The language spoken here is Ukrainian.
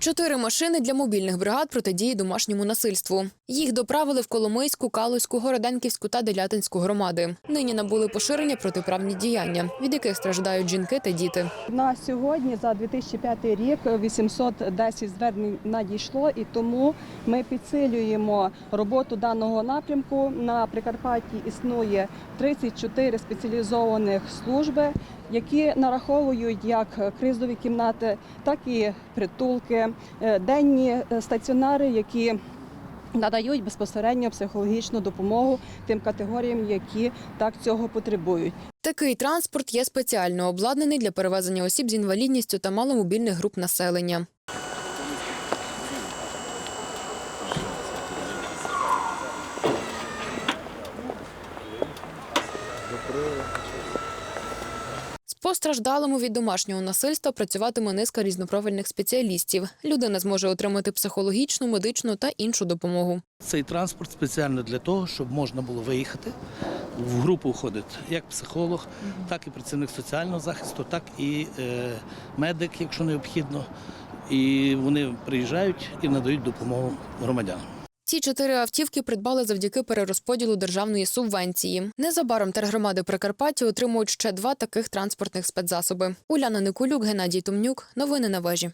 Чотири машини для мобільних бригад протидії домашньому насильству. Їх доправили в Коломийську, Калузьку, Городенківську та Делятинську громади. Нині набули поширення протиправні діяння, від яких страждають жінки та діти. На сьогодні за 2005 рік 810 звернень надійшло, і тому ми підсилюємо роботу даного напрямку. На Прикарпатті існує 34 спеціалізованих служби, які нараховують як кризові кімнати, так і притулки, е, денні е, стаціонари, які надають безпосередньо психологічну допомогу тим категоріям, які так цього потребують. Такий транспорт є спеціально обладнаний для перевезення осіб з інвалідністю та маломобільних груп населення. З постраждалими від домашнього насильства працюватиме низка різнопрофільних спеціалістів. Людина зможе отримати психологічну, медичну та іншу допомогу. Цей транспорт спеціально для того, щоб можна було виїхати. В групу входить як психолог, так і працівник соціального захисту, так і е, медик, якщо необхідно. І вони приїжджають і надають допомогу громадянам. Ці чотири автівки придбали завдяки перерозподілу державної субвенції. Незабаром тергромади Прикарпаття отримують ще два таких транспортних спецзасоби. Уляна Никулюк, Геннадій Тумнюк. Новини на вежі.